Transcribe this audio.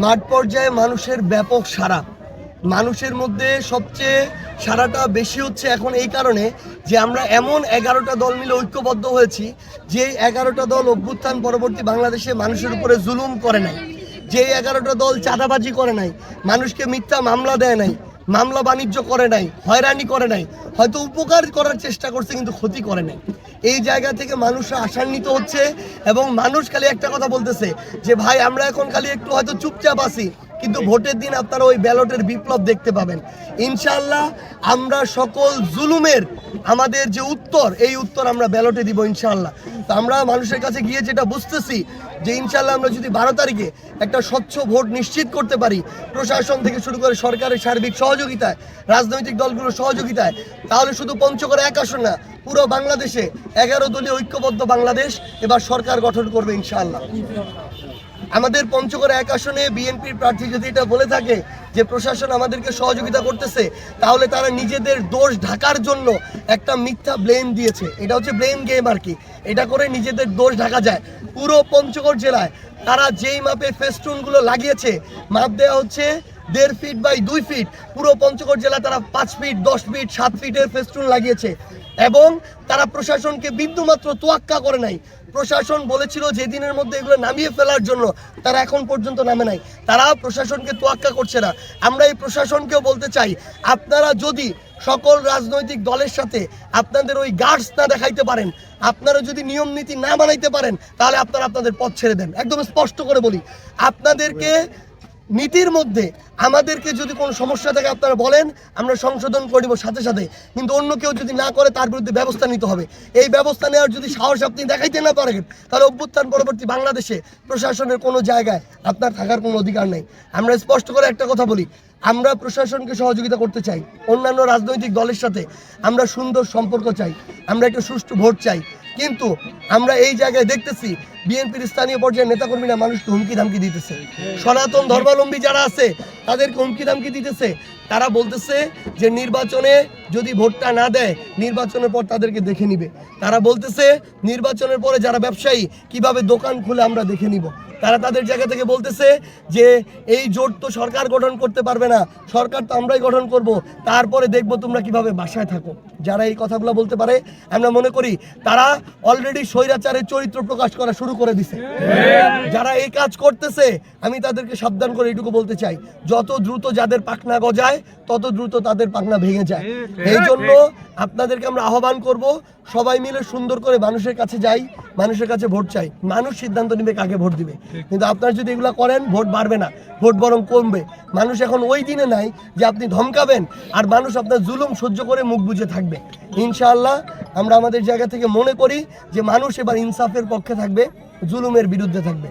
মাঠ পর্যায়ে মানুষের ব্যাপক সারা মানুষের মধ্যে সবচেয়ে সারাটা বেশি হচ্ছে এখন এই কারণে যে আমরা এমন এগারোটা দল মিলে ঐক্যবদ্ধ হয়েছি যে এগারোটা দল অভ্যুত্থান পরবর্তী বাংলাদেশে মানুষের উপরে জুলুম করে নাই। যে এগারোটা দল চাঁদাবাজি করে নাই, মানুষকে মিথ্যা মামলা দেয় নাই, মামলা বাণিজ্য করে নাই, হয়রানি করে নাই, হয়তো উপকার করার চেষ্টা করছে কিন্তু ক্ষতি করে নাই। এই জায়গা থেকে মানুষরা আশান্বিত হচ্ছে এবং মানুষ খালি একটা কথা বলতেছে যে, ভাই, আমরা এখন খালি একটু হয়তো চুপচাপ আছি। কিন্তু ভোটের দিন আপনারা ওই ব্যালটের বিপ্লব দেখতে পাবেন। ইনশাল্লাহ আমরা সকল জুলুমের, আমাদের যে উত্তর, এই উত্তর আমরা ব্যালটে দিব ইনশাল্লাহ তো আমরা মানুষের কাছে গিয়ে যেটা বুঝতেছি, যে ইনশাল্লাহ আমরা যদি বারো তারিখে একটা স্বচ্ছ ভোট নিশ্চিত করতে পারি, প্রশাসন থেকে শুরু করে সরকারের সার্বিক সহযোগিতায়, রাজনৈতিক দলগুলোর সহযোগিতায়, তাহলে শুধু পঞ্চগড়ে এক আসন না, পুরো বাংলাদেশে এগারো দলীয় ঐক্যবদ্ধ বাংলাদেশ এবার সরকার গঠন করবে ইনশাআল্লাহ। আমাদের পঞ্চগড় এক আসনে বিএনপির প্রার্থী যদি এটা বলে থাকে যে প্রশাসন আমাদেরকে সহযোগিতা করতেছে, তাহলে তারা নিজেদের দোষ ঢাকার জন্য একটা মিথ্যা ব্লেম দিয়েছে। এটা হচ্ছে ব্লেম গেম আর কি। এটা করে নিজেদের দোষ ঢাকা যায়। পুরো পঞ্চগড় জেলায় তারা যেই মাপে ফেস্টুনগুলো লাগিয়েছে, মাপ দেওয়া হচ্ছে দেড় ফিট বাই দুই ফিট পুরো পঞ্চগড় জেলা তারা পাঁচ ফিট দশ ফিট সাত ফিটের ফেস্টুন লাগিয়েছে। এবং তারা প্রশাসনকে বিন্দুমাত্র তোয়াক্কা করে নাই। প্রশাসন বলেছিল যে দিনের মধ্যে এগুলো নামিয়ে ফেলার জন্য। তারা এখন পর্যন্ত নামে নাই। তারা প্রশাসনকে তোয়াক্কা করছে না। আমরা এই প্রশাসনকেও বলতে চাই, আপনারা যদি সকল রাজনৈতিক দলের সাথে আপনাদের ওই গার্ডস না দেখাইতে পারেন, আপনারা যদি নিয়ম নীতি না বানাইতে পারেন, তাহলে আপনারা আপনাদের পথ ছেড়ে দেন। একদম স্পষ্ট করে বলি, আপনাদেরকে নীতির মধ্যে আমাদেরকে যদি কোনো সমস্যা থাকে আপনারা বলেন, আমরা সংশোধন করে দিব সাথে সাথে। কিন্তু অন্য কেউ যদি না করে, তার বিরুদ্ধে ব্যবস্থা নিতে হবে। এই ব্যবস্থা নেওয়ার যদি সাহস আপনি দেখাইতে না পারেন, তাহলে অভ্যুত্থান পরবর্তী বাংলাদেশে প্রশাসনের কোনো জায়গায় আপনার থাকার কোনো অধিকার নেই। আমরা স্পষ্ট করে একটা কথা বলি, আমরা প্রশাসনকে সহযোগিতা করতে চাই, অন্যান্য রাজনৈতিক দলের সাথে আমরা সুন্দর সম্পর্ক চাই, আমরা একটা সুষ্ঠু ভোট চাই। কিন্তু আমরা এই জায়গায় দেখতেছি বিএনপির স্থানীয় পর্যায়ের নেতাকর্মীরা মানুষকে হুমকি ধামকি দিতেছে। সনাতন ধর্মাবলম্বী যারা আছে, তাদেরকে হুমকি ধামকি দিতেছে। তারা বলতেছে যে নির্বাচনে যদি ভোটটা না দেয়, নির্বাচনের পর তাদেরকে দেখে নিবে। তারা বলতেছে, নির্বাচনের পরে যারা ব্যবসায়ী, কীভাবে দোকান খুলে আমরা দেখে নিব। তারা তাদের জায়গা থেকে বলতেছে যে এই জোট তো সরকার গঠন করতে পারবে না সরকার তো আমরাই গঠন করব। তারপরে দেখব তোমরা কীভাবে বাসায় থাকো। যারা এই কথাগুলো বলতে পারে আমরা মনে করি তারা অলরেডি স্বৈরাচারের চরিত্র প্রকাশ করা শুরু করে দিছে। যারা এই কাজ করতেছে আমি তাদেরকে সাবধান করে এটুকু বলতে চাই যত দ্রুত যাদের পাখনা গজায় তত দ্রুত তাদের পাখনা ভেঙে যায়। এই জন্য আপনাদেরকে আমরা আহ্বান করব সবাই মিলে সুন্দর করে মানুষের কাছে যাই মানুষের কাছে ভোট চাই। মানুষ সিদ্ধান্ত নেবে কাকে ভোট দিবে। কিন্তু আপনারা যদি এগুলো করেন ভোট বাড়বে না। ভোট বরং কমবে। মানুষ এখন ওই দিনে নাই যে আপনি ধমকাবেন আর মানুষ আপনার জুলুম সহ্য করে মুখ বুঝে থাকবে। ইনশাআল্লাহ আমরা আমাদের জায়গা থেকে মনে করি যে মানুষ এবার ইনসাফের পক্ষে থাকবে জুলুমের বিরুদ্ধে থাকবে।